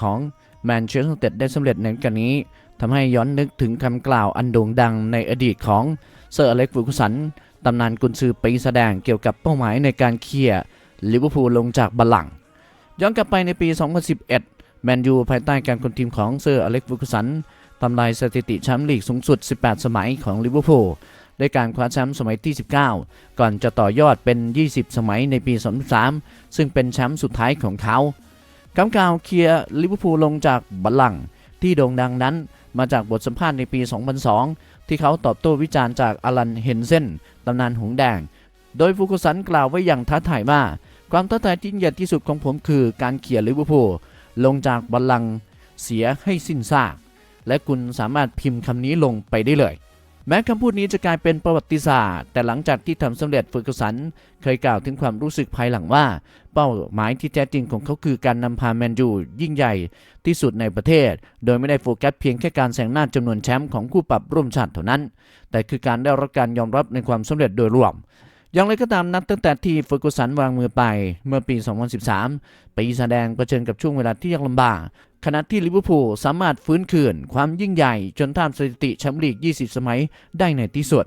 ของแมนเชสเตอร์ไนเต็ดได้สำเร็จในกันนี้ทำให้ย้อนนึกถึงคำกล่าวอันโด่งดังในอดีตของเซอร์อเล็กซ์ฟูกุสันตำนานกุนซือปีแสดงเกี่ยวกับเป้าหมายในการเคลียร์ลิเวอร์พูลลงจากบัลลังก์ย้อนกลับไปในปี 2011 แมนยูภายใต้การคุมทีมของเซอร์อเล็กซ์ฟูกุสันทำลายสถิติแชมป์ลีกสูงสุด 18 สมัยของลิเวอร์พูลด้วยการคว้าแชมป์สมัยที่ 19 ก่อนจะต่อยอดเป็น 20 สมัยในปี 2013 ซึ่งเป็นแชมป์สุดท้ายของเขา คำกล่าวเคลียร์ลิเวอร์พูลลงจากบัลลังก์ที่โด่งดังนั้นมาจากบทสัมภาษณ์ในปี 2002 ที่เขาตอบโต้วิจารณ์จากอลันเฮนเซนตำนานหงแดง โดยฟูกุสันกล่าวไว้อย่างท้าทายว่าความท้าทายที่ยิ่งใหญ่ที่สุดของผมคือการเขี่ยลิเวอร์พูลลงจากบัลลังก์เสียให้สิ้นซาก และคุณสามารถพิมพ์คำนี้ลงไปได้เลย แม้คำพูดนี้จะกลายเป็นประวัติศาสตร์ แต่หลังจากที่ทำสำเร็จฟูกุสัน เคยกล่าวถึงความรู้สึกภายหลังว่า เป้าหมายที่แท้จริงของเขาคือการนำพาแมนยูยิ่งใหญ่ที่สุดในประเทศ โดยไม่ได้โฟกัสเพียงแค่การแซงหน้าจำนวนแชมป์ของคู่ปรับร่วมชาติเท่านั้น แต่คือการได้รับการยอมรับในความสำเร็จโดยรวม อย่างไรก็ตามนับตั้งแต่ที่เฟอร์กูสันวางมือไปเมื่อปี 2013 ปีแสดงเผชิญกับช่วงเวลาที่ยากลำบาก ขณะที่ลิเวอร์พูลสามารถฟื้นคืน ความยิ่งใหญ่จนทำสถิติแชมป์ลีก 20 สมัยได้ในที่สุด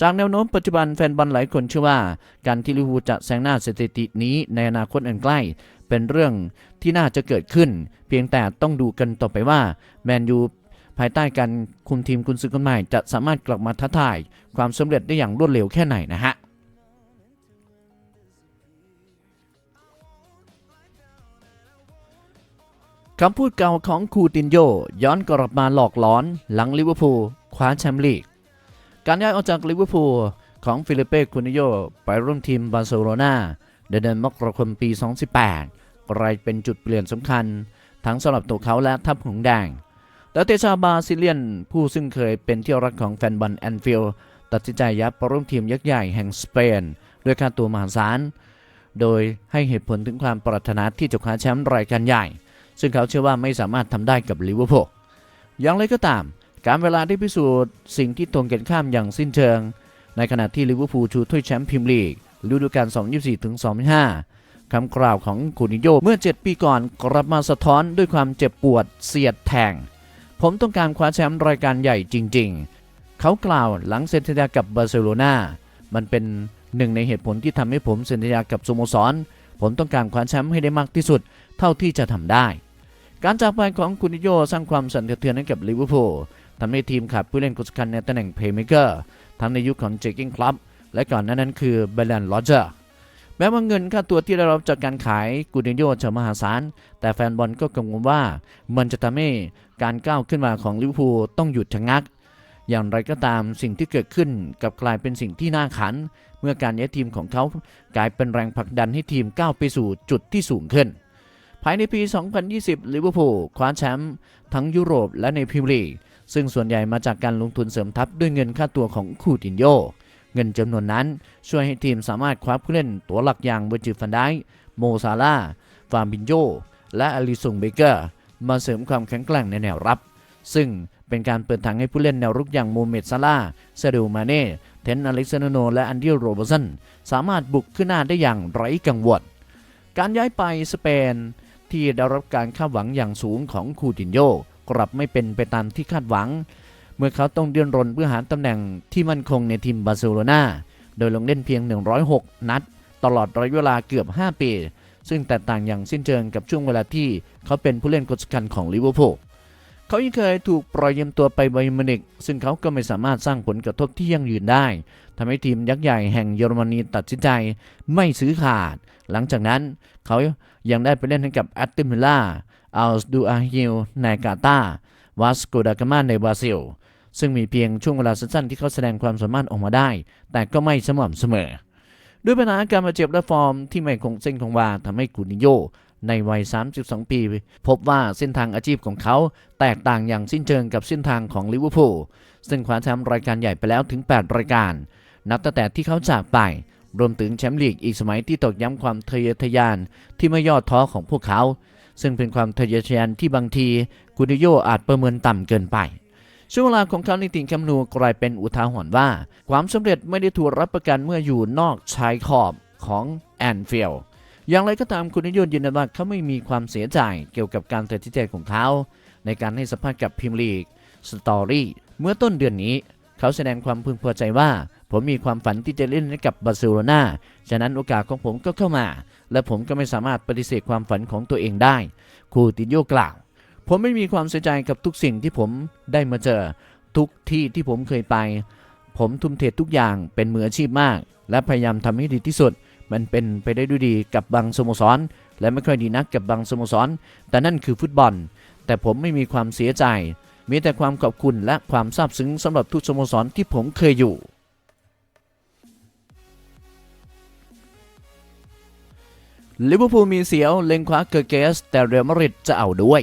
จากแนวโน้มปัจจุบันแฟนบอลหลายคนเชื่อว่า การที่ลิเวอร์พูลจะแซงหน้าสถิตินี้ในอนาคตอันใกล้ เป็นเรื่องที่น่าจะเกิดขึ้น เพียงแต่ต้องดูกันต่อไปว่าแมนยูภายใต้การคุมทีมกุนซือคนใหม่จะสามารถกลับมาท้าทาย ความสำเร็จได้อย่างรวดเร็วแค่ไหนนะฮะ คำพูดเก่าของคูตินโยย้อนกลับมาหลอกหลอนหลังลิเวอร์พูลคว้าแชมป์ลีก การย้ายออกจากลิเวอร์พูลของฟิลิปเป้คูติโยไปร่วมทีมบาร์เซโลนาในเดือนมกราคมปี 2018กลายเป็นจุดเปลี่ยนสำคัญ ทั้งสำหรับตัวเขาและทัพหงแดงแต่เตชาบาซิเลียน ผู้ซึ่งเคยเป็นที่รักของแฟนบอลแอนฟิลด์ตัดสินใจยับไปร่วมทีมยักษ์ใหญ่แห่งสเปนด้วยค่าตัวมหาศาลโดยให้เหตุผลถึงความปรารถนาที่จะคว้าแชมป์รายการใหญ่ ซึ่งเขาเชื่อว่าไม่สามารถทำได้กับลิเวอร์พูลอย่างไรก็ตาม การเวลาได้พิสูจน์สิ่งที่ตรงกันข้ามอย่างสิ้นเชิง ในขณะที่ลิเวอร์พูลชูถ้วยแชมป์พรีเมียร์ลีกฤดูกาล2024ถึง2025คำกล่าวของคูนิโยเมื่อ 7 ปีก่อนกลับมาสะท้อนด้วยความเจ็บปวดเสียดแทง ผมต้องการคว้าแชมป์รายการใหญ่จริง ๆ เขากล่าวหลังเซ็นสัญญากับบาร์เซโลนามันเป็นหนึ่งในเหตุผลที่ทำให้ผมเซ็นสัญญากับสโมสร ผมต้องการคว้าแชมป์ให้ได้มากที่สุด เท่าที่จะทำได้ การจากไปของคูนิโยสร้างความสั่นสะเทือนให้กับลิเวอร์พูลทำให้ทีมขาดผู้เล่นกุศกันในตำแหน่งเพลย์เมเกอร์ทั้งในยุคของเจคิงคลับและก่อนหน้านั้นคือเบรนด์โรเจอร์แม้ว่าเงินค่าตัวที่ได้รับจากการขายกูดินโยจะมหาศาล แต่แฟนบอลก็กังวลว่า มันจะทำให้การก้าวขึ้นมาของลิเวอร์พูลต้องหยุดชะงัก อย่างไรก็ตามสิ่งที่เกิดขึ้นกับกลายเป็นสิ่งที่น่าขัน เมื่อการย้ายทีมของเขากลายเป็นแรงผลักดันให้ทีมก้าวไปสู่จุดที่สูงขึ้น ภายในปี 2020 ลิเวอร์พูลคว้าแชมป์ทั้งยุโรปและในพรีเมียร์ลีก ซึ่งส่วนใหญ่มาจากการลงทุนเสริมทัพด้วยเงินค่าตัวของคูตินโย เงินจำนวนนั้นช่วยให้ทีมสามารถคว้าผู้เล่นตัวหลักอย่างเวอร์จิฟันไดโมซาลาห์ฟาบินโย และอลิซงเบเกอร์ มาเสริมความแข็งแกร่งในแนวรับ ซึ่งเป็นการเปิดทางให้ผู้เล่นแนวรุกอย่างโมเมดซาลาเซดูมาเน่ เทนอเล็กซานโน และอันดิโรเบสันสามารถบุกขึ้นหน้าได้อย่างไร้กังวล การย้ายไปสเปน ที่ได้รับการคาดหวังอย่างสูงของคูตินโยกลับไม่เป็นไปตามที่คาดหวัง เมื่อเขาต้องเดือนรนเพื่อหาตำแหน่งที่มั่นคงในทีมบาร์เซโลนาโดยลงเล่นเพียง 106 นัด ตลอดระยะเวลาเกือบ 5 ปี ซึ่งแตกต่างอย่างสิ้นเชิงกับช่วงเวลาที่เขาเป็นผู้เล่นคนสำคัญของลิเวอร์พูล เขายังเคยถูกปล่อยยืมตัวไปไบร์นมินิกซึ่งเขาก็ไม่สามารถสร้างผลกระทบที่ยั่งยืนได้ทำให้ทีมยักษ์ใหญ่แห่งเยอรมนีตัดสินใจไม่ซื้อขาด หลังจากนั้นเขายังได้ไปเล่นให้กับแอตติมิล่าอัลดูอาฮิลในกาตาวาสโกดากามาในบราซิล ซึ่งมีเพียงช่วงเวลาสั้นๆที่เขาแสดงความสามารถออกมาได้ แต่ก็ไม่สม่ำเสมอ ด้วยปัญหาการบาดเจ็บและฟอร์มที่ไม่คงเส้นคงวาทำให้กูนิโยในวัย 32 ปี พบว่าเส้นทางอาชีพของเขาแตกต่างอย่างสิ้นเชิงกับเส้นทางของลิเวอร์พูลซึ่งคว้าแชมป์รายการใหญ่ไปแล้วถึง 8 รายการ นับตั้งแต่ที่เขาจากไป รวมถึงแชมป์ลีกอีกสมัยที่ตอกย้ำความทะเยอทะยานที่ไม่ย่อท้อของพวกเขา ซึ่งเป็นความทะเยอทะยานที่บางทีกูนิโยอาจประเมินต่ำเกินไปช่วงเวลาของเขาในทีมแคมนูกลายเป็นอุทาหรณ์ว่า ความสำเร็จไม่ได้ถูกรับประกันเมื่ออยู่นอกชายขอบของแอนฟิลด์ อย่างไรก็ตามคุณนิยมยืนยันว่าเขาไม่มีความเสียใจเกี่ยวกับการตัดสินใจของเขา ในการให้สัมภาษณ์กับพิมลีกสตอรี่เมื่อต้นเดือนนี้ เขาแสดงความพึงพอใจว่า ผมมีความฝันที่จะเล่นให้กับบาร์เซโลนาฉะนั้นโอกาสของผมก็เข้ามา และผมก็ไม่สามารถปฏิเสธความฝันของตัวเองได้ คูติโยกล่าว ผมไม่มีความเสียใจกับทุกสิ่งที่ผมได้มาเจอ ทุกที่ที่ผมเคยไป ผมทุ่มเททุกอย่างเป็นมืออาชีพมาก และพยายามทำให้ดีที่สุด มันเป็นไปได้ด้วยดีกับบางสโมสร และไม่ค่อยดีนักกับบางสโมสร แต่นั่นคือฟุตบอล แต่ผมไม่มีความเสียใจ มีแต่ความขอบคุณและความซาบซึ้งสำหรับทุกสโมสรที่ผมเคยอยู่ลิเวอร์พูลมีเสียวเล็งคว้าเกอร์เกส แต่เรอัลมาดริดจะเอาด้วย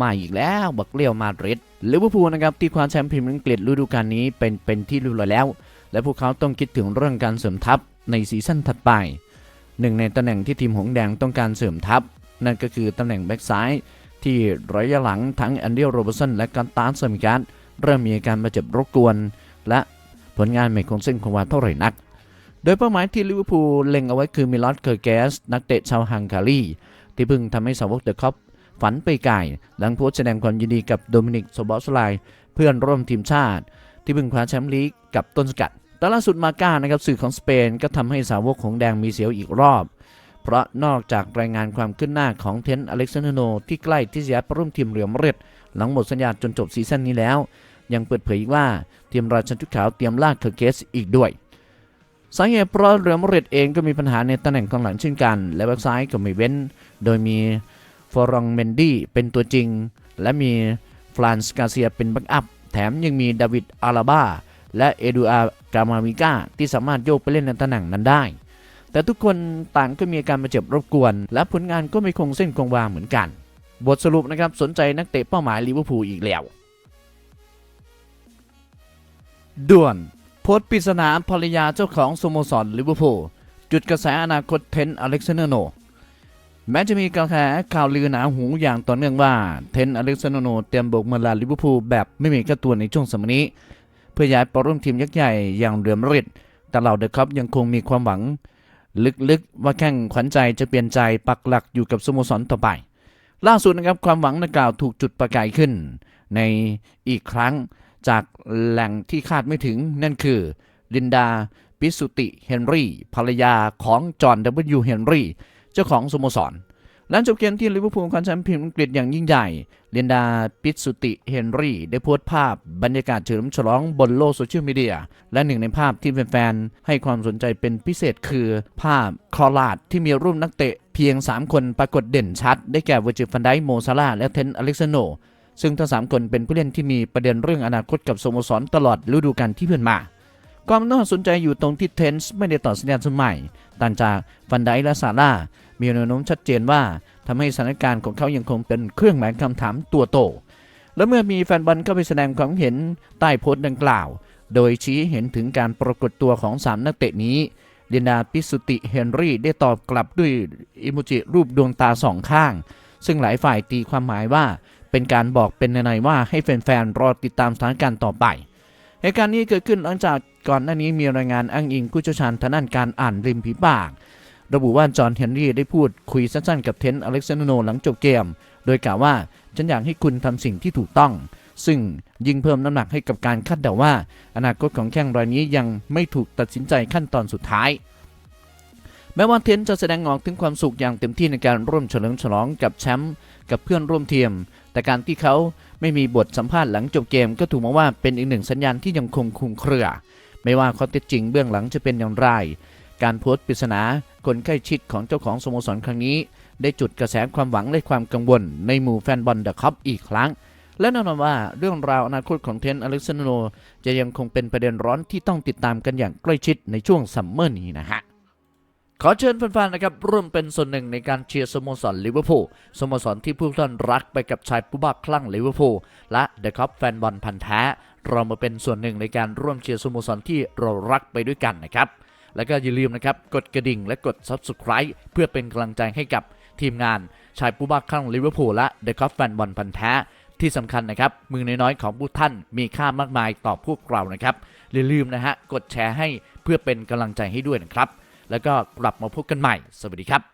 มาอีกแล้วบักเลียวมาดริดลิเวอร์พูลนะครับที่คว้าแชมป์พรีเมียร์ลีกฤษฤดูกาลนี้เป็นเป็นที่รียบร้อยแล้ว และพวกเขาต้องคิดถึงเรื่องการเสริมทัพ ในซีซั่นถัดไป หนึ่งในตำแหน่งที่ทีมหงส์แดงต้องการเสริมทัพ นั่นก็คือตำแหน่งแบ็กซ้าย ที่ระยะหลังทั้งแอนเดียโรเบร์สันและการตาร์สมิการเริ่มมีอาการบาดเจ็บรบกวน และผลงานไม่คงเส้นคงวาเท่าไหร่นัก โดยเป้าหมายที่ลิเวอร์พูลเล็งเอาไว้คือมิลอสเคอร์เกสนักเตะชาวฮังการีที่เพิ่งทำให้สาวกเดอะคอปฝันไปไกลหลังโพสต์แสดงความยินดีกับโดมินิกโซบอสไลเพื่อนร่วมทีมชาติ ที่เพิ่งคว้าแชมป์ลีกกับต้นสกัด แต่ล่าสุดมาก้านะครับสื่อของสเปนก็ทำให้สาวกของแดงมีเสียวอีกรอบ เพราะนอกจากรายงานความขึ้นหน้าของเทนต์อเล็กซานเดอร์โนที่ใกล้ที่จะปร่วมทีมเรียมาดริดหลังหมดสัญญาจนจบซีซั่นนี้แล้ว ยังเปิดเผยอีกว่าทีมราชันทุกขาวเตรียมลากเคอร์เกสอีกด้วยสาเหตุเพราะเรอัลมาดริดเองก็มีปัญหาในตำแหน่งกองหลังเช่นกัน และแบ็กซ้ายก็ไม่เว้น โดยมีฟอรองเมนดี้เป็นตัวจริง และมีฟรานซ์กาเซียเป็นแบ็กอัพ แถมยังมีดาวิดอาราบาและเอดูอาร กามามิก้าที่สามารถโยกไปเล่นในตำแหน่งนั้นได้ แต่ทุกคนต่างก็มีอาการบาดเจ็บรบกวน และผลงานก็ไม่คงเส้นคงวาเหมือนกัน บทสรุปนะครับสนใจนักเตะเป้าหมายลิเวอร์พูลอีกแล้วด่วนโพสต์ปริศนาภรรยาเจ้าของสโมสรลิเวอร์พูลจุดกระแสอนาคตเทนอเล็กซานเดอร์โน แม้จะมีกระแสข่าวลือหนาหูอย่างต่อเนื่องว่าเทนอเล็กซานเดอร์โนเตรียมโบกมือลาลิเวอร์พูลแบบไม่มีกระตัวในช่วงสมัยนี้ เพื่อย้ายไปร่วมทีมยักษ์ใหญ่อย่างเรือมริดแต่เหล่าเดอะคัพยังคงมีความหวัง ลึกๆ ว่าแข้งขวัญใจจะเปลี่ยนใจปักหลักอยู่กับสโมสรต่อไป ล่าสุดนะครับความหวังดังกล่าวถูกจุดประกายขึ้น ในอีกครั้งจากแหล่งที่คาดไม่ถึงนั่นคือ ลินดา ปิสุติเฮนรี่ภรรยาของจอห์น W. เฮนรี่เจ้าของสโมสร หลังจบเกมที่ลิเวอร์พูลคว้าแชมป์พรีเมียร์ลีกอังกฤษอย่างยิ่งใหญ่ เลนดาปิสุติเฮนรี่ ได้โพสต์ภาพบรรยากาศเฉลิมฉลองบนโลกโซเชียลมีเดีย และหนึ่งในภาพที่แฟนๆ ให้ความสนใจเป็นพิเศษคือ ภาพคอลาดที่มีรูปนักเตะเพียง 3 คนปรากฏเด่นชัด ได้แก่เวอร์จิลฟันไดโมซาลาและเทนอเล็กซานโนซึ่งทั้งสามคนเป็นผู้เล่นที่มีประเด็นเรื่องอนาคตกับสโมสรตลอดฤดูกาลที่ผ่านมาความน่าสนใจอยู่ตรงที่เทนส์ไม่ได้ต่อสัญญาสมัยต่างจากฟันไดและซาร่า มีแนวโน้มชัดเจนว่าทำให้สถานการณ์ของเขายังคงเป็นเครื่องหมายคำถามตัวโต และเมื่อมีแฟนบอลเข้าไปแสดงความเห็นใต้โพสต์ดังกล่าว โดยชี้เห็นถึงการปรากฏตัวของ 3 นักเตะนี้เดนดาปิสุติเฮนรี่ได้ตอบกลับด้วยอิโมจิรูปดวงตาสองข้าง ซึ่งหลายฝ่ายตีความหมายว่าเป็นการบอกเป็นในว่าให้แฟนๆรอติดตามสถานการณ์ต่อไปเหตุการณ์นี้เกิดขึ้นหลังจากก่อนหน้านี้มีรายงานอ้างอิงผู้เชี่ยวชาญทางด้านการอ่านริมผีปาก ระบุว่าจอห์นเฮนรี่ได้พูดคุยสั้นๆกับเทนอเล็กซานโนหลังจบเกม โดยกล่าวว่าฉันอยากให้คุณทำสิ่งที่ถูกต้อง ซึ่งยิ่งเพิ่มน้ำหนักให้กับการคาดเดาว่า อนาคตของแข้งรายนี้ยังไม่ถูกตัดสินใจขั้นตอนสุดท้ายแม้ว่าเทนจะแสดงออกถึงความสุขอย่างเต็มที่ในการร่วมเฉลิมฉลองกับแชมป์กับเพื่อนร่วมทีม แต่การที่เขาไม่มีบทสัมภาษณ์หลังจบเกมก็ถูกมองว่าเป็นอีกหนึ่งสัญญาณที่ยังคงคลุมเครือ ไม่ว่าข้อเท็จจริงเบื้องหลังจะเป็นอย่างไร การโพสต์ปริศนาคนใกล้ชิดของเจ้าของสโมสรครั้งนี้ ได้จุดกระแสความหวังและความกังวล ในหมู่แฟนบอลเดอะคัพอีกครั้ง และแน่นอนว่าเรื่องราวอนาคตของเทนอเล็กซานโนจะยังคงเป็นประเด็นร้อนที่ต้องติดตามกันอย่างใกล้ชิดในช่วงซัมเมอร์นี้นะฮะขอเชิญแฟนๆ นะครับร่วมเป็นส่วนหนึ่งในการเชียร์สโมสรลิเวอร์พูลสโมสรที่ผู้ท่านรักไปกับชายผู้บ้าคลั่งลิเวอร์พูลและเดอะคัพแฟนบอลพันธ์แท้ เรามาเป็นส่วนหนึ่งในการร่วมเชียร์สโมสรที่เรารักไปด้วยกันนะครับ แล้วก็อย่าลืมนะครับกดกระดิ่งและกด Subscribe เพื่อเป็นกำลังใจให้กับทีมงานชายผู้บ้าคลั่งลิเวอร์พูลและเดอะคอฟแฟนบอลพันธ์แท้ที่สำคัญนะครับ มือน้อยๆของผู้ท่านมีค่ามากมายต่อพวกเรานะครับอย่าลืมนะฮะกดแชร์ให้เพื่อเป็นกำลังใจให้ด้วยนะครับ แล้วก็กลับมาพบกันใหม่ สวัสดีครับ